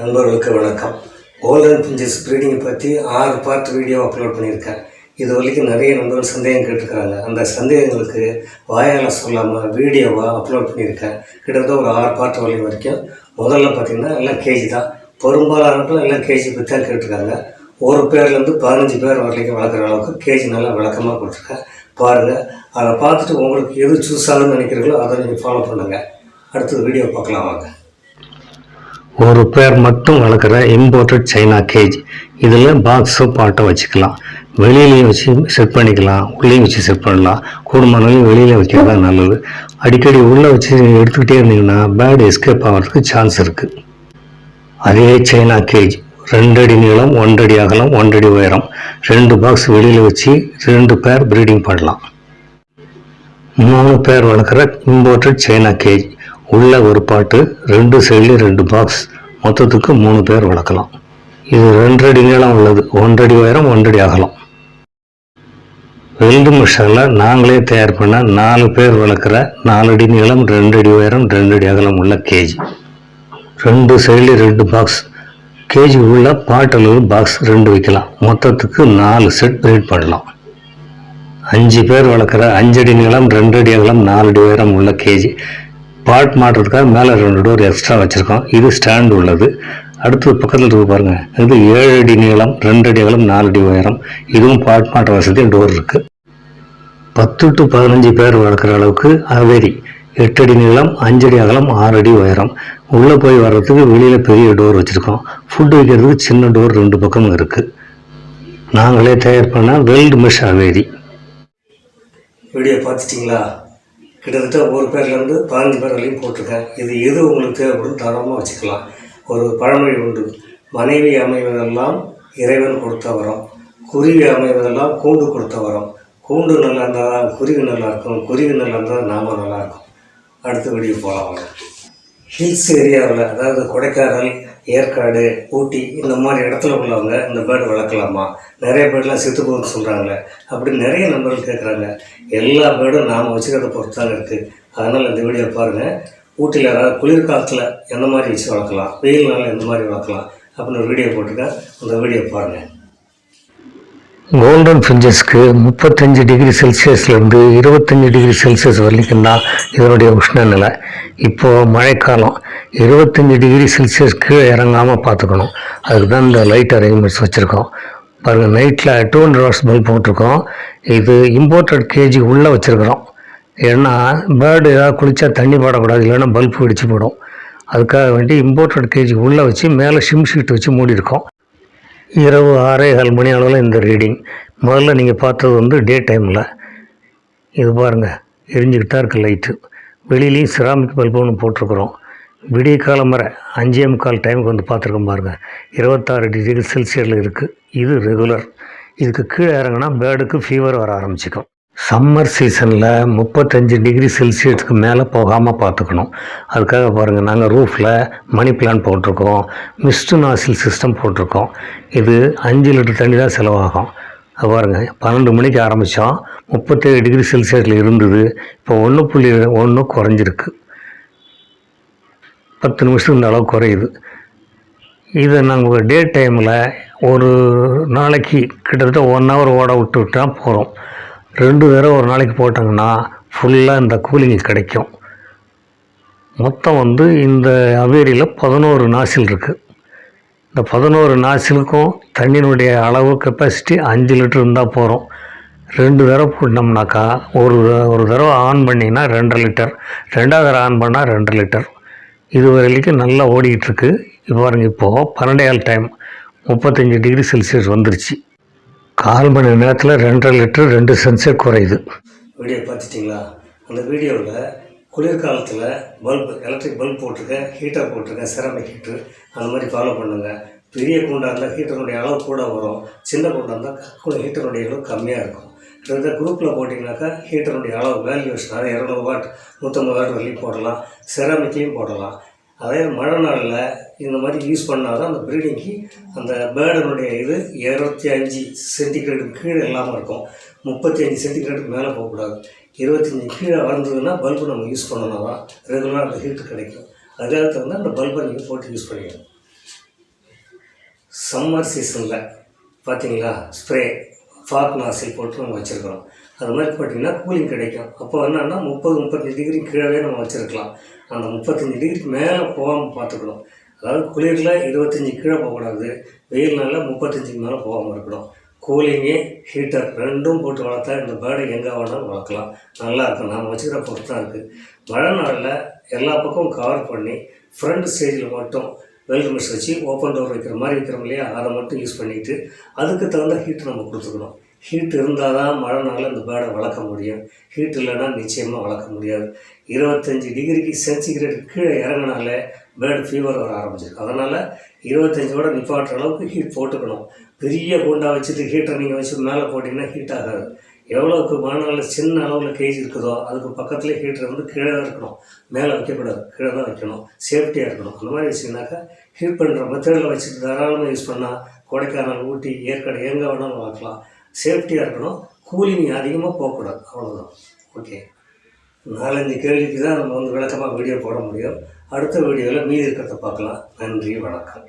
நண்பர்களுக்கு வணக்கம். Golden finches ப்ரீடிங்கை பற்றி ஆறு பார்ட் வீடியோ அப்லோட் பண்ணியிருக்கேன். இது வரைக்கும் நிறைய நண்பர்கள் சந்தேகம் கேட்டிருக்காங்க. அந்த சந்தேகங்களுக்கு வாயால் சொல்லாமல் வீடியோவாக அப்லோட் பண்ணியிருக்கேன். கிட்டத்தட்ட ஒரு ஆறு பார்ட் வரை வரைக்கும். முதல்ல பார்த்தீங்கன்னா எல்லாம் கேஜி தான். பெரும்பாலானவர்கள் எல்லாம் கேஜி பற்றி தான் கேட்டிருக்காங்க. ஒரு பேர்லேருந்து பதினஞ்சு பேர் வரைக்கும் வளர்க்குற அளவுக்கு கேஜி நல்லா விளக்கமாக கொடுத்துருக்கேன். பாருங்கள் அதை பார்த்துட்டு உங்களுக்கு எது சூஸ் ஆகுதுன்னு நினைக்கிறீங்களோ அதை நீங்கள் ஃபாலோ பண்ணுங்கள் அடுத்தது வீடியோ பார்க்கலாம் வாங்க. ஒரு பேர் மட்டும் வளர்க்குற இம்போர்ட்டட் சைனா கேஜ் இதில் பாக்ஸோ பாட்டை வச்சுக்கலாம். வெளியிலையும் வச்சு செட் பண்ணிக்கலாம். உள்ளேயும் வச்சு செட் பண்ணலாம். கூடுமானாலும் வெளியில் வைக்கிறது தான் நல்லது. அடிக்கடி உள்ளே வச்சு எடுத்துக்கிட்டே இருந்தீங்கன்னா பேர்டு எஸ்கேப் ஆகிறதுக்கு சான்ஸ் இருக்குது அதே சைனா கேஜ் ரெண்டடி நீளம் ஒன்றடி அகலம் ஒன்றடி உயரம். ரெண்டு பாக்ஸ் வெளியில் வச்சு ரெண்டு பேர் ப்ரீடிங் பண்ணலாம். மூணு பேர் வளர்க்குற இம்போர்ட்டட் சைனா கேஜ் உள்ள ஒரு பாட்டு ரெண்டு சைடில் ரெண்டு பாக்ஸ் மொத்தத்துக்கு மூணு பேர் வளர்க்கலாம். இது ரெண்டடி நீளம் உள்ளது. ஒன்றடி உயரம் ஒன்றடி அகலம். வெல்டு மிஷனில் நாங்களே தயார் பண்ண நாலு பேர் வளர்க்குற நாலு அடி நீளம் ரெண்டு அடி உயரம் ரெண்டடி அகலம் உள்ள கேஜி ரெண்டு சைடில் ரெண்டு பாக்ஸ் கேஜி உள்ள பாட்டளவு பாக்ஸ் ரெண்டு வைக்கலாம். மொத்தத்துக்கு நாலு செட் பிரீட் பண்ணலாம். அஞ்சு பேர் வளர்க்குற அஞ்சடி நீளம் ரெண்டடி அகலம் நாலடி உயரம் உள்ள கேஜி பாட் மாட்டுறதுக்காக மேலே ரெண்டு டோர் எக்ஸ்ட்ரா வச்சுருக்கோம். இது ஸ்டாண்ட் உள்ளது. அடுத்தது பக்கத்தில் இருக்கு பாருங்கள் இது ஏழு அடி நீளம் ரெண்டு அடி அகலம் நாலு அடி உயரம். இதுவும் பாட் மாற்ற வசதி டோர் இருக்குது பத்து டு பதினஞ்சு பேர் வளர்க்குற அளவுக்கு அவேரி எட்டு அடி நீளம் அஞ்சடி அகலம் ஆறு அடி உயரம். உள்ளே போய் வர்றதுக்கு வெளியில் பெரிய டோர் வச்சுருக்கோம். ஃபுட் வைக்கிறதுக்கு சின்ன டோர் ரெண்டு பக்கமும் இருக்குது நாங்களே தயார் பண்ண வெல்டு மெஷ் அவேரி வீடியோ பார்த்துட்டிங்களா? கிட்டத்தட்ட ஒரு பேர்லேருந்து பதினஞ்சு பேர் வரையும் போட்டிருக்கேன். இது எது உங்களுக்கு தேவைப்படும் தாராளமாக வச்சுக்கலாம். ஒரு பழமொழி உண்டு. மனைவி அமைவதெல்லாம் இறைவன் கொடுத்த வரம். குருவி அமைவதெல்லாம் கூண்டு கொடுத்த வரம். கூண்டு நல்லா இருந்தால் தான் குருவி நல்லா இருக்கும். குருவி நல்லா இருந்தால் நாம நல்லா இருக்கும். அடுத்த வீடியோ போகலாம் ஹில்ஸ் ஏரியாவில் அதாவது கொடைக்கானல் ஏற்காடு ஊட்டி இந்த மாதிரி இடத்துல உள்ளவங்க இந்த பேர்டு வளர்க்கலாமா? நிறைய பேர்டெலாம் செத்து போகுதுன்னு சொல்கிறாங்களே அப்படி நிறைய நண்பர்கள் கேட்குறாங்க எல்லா பேர்டும் நாம் வச்சுக்கிறத பொறுத்து தான் இருக்குது அதனால் இந்த வீடியோ பாருங்கள் ஊட்டியில் யாராவது குளிர்காலத்தில் எந்த மாதிரி வச்சு வளர்க்கலாம்? வெயில் நாளில் எந்த மாதிரி வளர்க்கலாம்? அப்படின்னு ஒரு வீடியோ போட்டிருக்கேன். அந்த வீடியோ பாருங்கள் கோல்டன் ஃபிஞ்சஸ்க்கு முப்பத்தஞ்சு டிகிரி செல்சியஸ்லேருந்து இருபத்தஞ்சி டிகிரி செல்சியஸ் வரைக்கும் தான் இதனுடைய உஷ்ணநிலை. இப்போது மழைக்காலம். இருபத்தஞ்சி டிகிரி செல்சியஸ் கீழே இறங்காமல் பார்த்துக்கணும். அதுக்கு தான் இந்த லைட் அரேஞ்ச்மெண்ட்ஸ் வச்சுருக்கோம். பாருங்கள் நைட்டில் டூ ஹண்ட்ரட் வாட்ஸ் பல்ப் போட்டிருக்கோம். இது இம்போர்ட்டட் கேஜி உள்ளே வச்சுருக்குறோம். ஏன்னா பேர்டு ஏதாவது குளித்தா தண்ணி பாடக்கூடாது இல்லைன்னா பல்ப் வெடிச்சு போடும் அதுக்காக வேண்டி இம்போர்ட்டட் கேஜி உள்ளே வச்சு மேலே ஷிம் ஷீட் வச்சு மூடியிருக்கோம். இரவு ஆறே கால் மணி அளவில் இந்த ரீடிங் முதல்ல நீங்கள் பார்த்தது வந்து டே டைமில் இது பாருங்கள் எரிஞ்சுக்கிட்டு தான் இருக்குது லைட்டு வெளியிலையும் சிராமிக் பல்பு ஒன்று போட்டிருக்குறோம். விடிய காலம் வரை அஞ்சே முக்கால் டைமுக்கு வந்து பார்த்துருக்கோம் பாருங்கள் இருபத்தாறு டிகிரி செல்சியஸில் இருக்குது இது ரெகுலர் இதுக்கு கீழே இறங்கினா பேர்டுக்கு ஃபீவர் வர ஆரம்பிச்சிக்கும். சம்மர் சீசனில் முப்பத்தஞ்சு டிகிரி செல்சியஸ்க்கு மேலே போகாமல் பார்த்துக்கணும். அதுக்காக பாருங்கள் நாங்கள் ரூஃபில் மணி பிளான் போட்டிருக்கோம். மிஸ்டு நாசில் சிஸ்டம் போட்டிருக்கோம். இது அஞ்சு லிட்டர் தண்ணி தான் செலவாகும். அது பாருங்கள் பன்னெண்டு மணிக்கு ஆரம்பித்தோம் முப்பத்தேழு டிகிரி செல்சியஸில் இருந்தது. இப்போ ஒன்று புள்ளி ஒன்று குறைஞ்சிருக்கு. பத்து நிமிஷத்துக்கு இந்த அளவு குறையுது. இதை நாங்கள் டே டைமில் ஒரு நாளைக்கு கிட்டத்தட்ட ஒன் ஹவர் ஓட விட்டு விட்டா போகிறோம் ரெண்டு தடவை ஒரு நாளைக்கு போட்டாங்கன்னா ஃபுல்லாக இந்த கூலிங் கிடைக்கும். மொத்தம் வந்து இந்த அவேரியில் பதினோரு நாசில் இருக்குது இந்த பதினோரு நாசிலுக்கும் தண்ணியினுடைய அளவு கெப்பாசிட்டி அஞ்சு லிட்டர் இருந்தால் போகிறோம் ரெண்டு தடவை போட்டோம்னாக்கா ஒரு ஒரு தடவை ஆன் பண்ணிங்கன்னா ரெண்டரை லிட்டர். ரெண்டாவது தடவை ஆன் பண்ணால் ரெண்டரை லிட்டர். இது வரைக்கும் நல்லா ஓடிக்கிட்டு இருக்கு. இப்போ பாருங்கள் இப்போது ஆள் டைம் முப்பத்தஞ்சு டிகிரி செல்சியஸ் வந்துருச்சு. கால் மணி நேரத்தில் ரெண்டரை லிட்டர் ரெண்டு சென்ஸே குறையுது. வீடியோ பார்த்துட்டிங்களா? அந்த வீடியோவில் குளிர்காலத்தில் பல்ப் எலக்ட்ரிக் பல்ப் போட்டிருக்கேன் ஹீட்டர் போட்டிருக்கேன் சிரமிக் ஹீட்டர் அந்த மாதிரி ஃபாலோ பண்ணுங்கள் பெரிய குண்டா இருந்தால் ஹீட்டருடைய அளவு கூட வரும். சின்ன குண்டாக இருந்தால் ஹீட்டருடைய அளவு கம்மியாக இருக்கும். இந்த குரூப்பில் போட்டிங்கனாக்கா ஹீட்டருடைய அளவு வேல்யூஸ் அதாவது இரநூறு வாட் நூற்றம்பது வாட் வரலையும் போடலாம். செராமிக்லேயும் போடலாம். அதே மழை நாளில் இந்த மாதிரி யூஸ் பண்ணால் தான் அந்த ப்ரீடிங்க்கு அந்த பேர்டனுடைய இது இருபத்தி அஞ்சு சென்டிகிரேடுக்கு கீழே இல்லாமல் இருக்கும். முப்பத்தி அஞ்சு சென்டிகிரேடுக்கு மேலே போகக்கூடாது இருபத்தஞ்சி கீழே வளர்ந்ததுன்னா பல்பு நம்ம யூஸ் பண்ணணும் தான் ரெகுலராக அந்த ஹீட்டு கிடைக்கும். அதுக்காக தகுந்த அந்த பல்பை நீங்கள் போட்டு யூஸ் பண்ணிக்கணும். சம்மர் சீசனில் பார்த்தீங்களா ஸ்ப்ரே ஃபாக் நாசில் போட்டு நம்ம வச்சுருக்கிறோம். அது மாதிரி போட்டிங்கன்னா கூலிங் கிடைக்கும். அப்போ என்னன்னா முப்பது முப்பத்தஞ்சு டிகிரி கீழே நம்ம வச்சுருக்கலாம். அந்த முப்பத்தஞ்சு டிகிரிக்கு மேலே போகாமல் பார்த்துக்கணும். அதாவது குளிரில் இருபத்தஞ்சி கீழே போகக்கூடாது. வெயில் நாளில் முப்பத்தஞ்சுக்கு மேலே போகாமல் இருக்கணும். கூலிங்கு ஹீட்டர் ரெண்டும் போட்டு வளர்த்தா இந்த பேர்டை எங்கே வேணாலும் வளர்க்கலாம். நல்லா இருக்கும். நாம் வச்சுக்கிற பொறுத்து தான் இருக்குது மழை நாளில் எல்லா பக்கமும் கவர் பண்ணி ஃப்ரண்ட் ஸ்டேஜில் மட்டும் வெல்டு வச்சு ஓப்பன் டோர் வைக்கிற மாதிரி வைக்கிறோம் இல்லையா அதை மட்டும் யூஸ் பண்ணிவிட்டு அதுக்கு தகுந்த ஹீட் நம்ம கொடுத்துக்கணும். ஹீட் இருந்தால் தான் மழை நாளில் இந்த பேர்டை வளர்க்க முடியும். ஹீட் இல்லைன்னா நிச்சயமாக வளர்க்க முடியாது. இருபத்தஞ்சி டிகிரிக்கு சென்டிகிரேட் கீழே இறங்கினால பேர்டு ஃபீவர் வர ஆரம்பிச்சிருக்கு அதனால் இருபத்தஞ்சோட நிப்பாட்டுற அளவுக்கு ஹீட் போட்டுக்கணும். பெரிய குண்டா வச்சுட்டு ஹீட்டரை நீங்கள் வச்சு மேலே போட்டிங்கன்னா ஹீட் ஆகாது. எவ்வளோக்கு மழைநாளில் சின்ன அளவில் கேஜ் இருக்குதோ அதுக்கு பக்கத்தில் ஹீட்டர் வந்து கீழே தான் இருக்கணும். மேலே வைக்கக்கூடாது கீழே தான் வைக்கணும். சேஃப்டியாக இருக்கணும். அந்த மாதிரி வச்சிங்கனாக்கா ஹீட் பண்ணுற மெத்தடில் வச்சுட்டு தாராளமாக யூஸ் பண்ணால் கொடைக்கானல் ஊட்டி ஏற்காடு எங்கே வேணாலும் வளர்க்கலாம் சேஃப்டியாக இருக்கணும். கூலிங் அதிகமாக போகக்கூடாது. அவ்வளோதான் ஓகே நாலஞ்சு கேள்விக்கு தான் நம்ம வந்து விளக்கமாக வீடியோ போட முடியும். அடுத்த வீடியோவில் மீதி இருக்கிறத பார்க்கலாம். நன்றி வணக்கம்.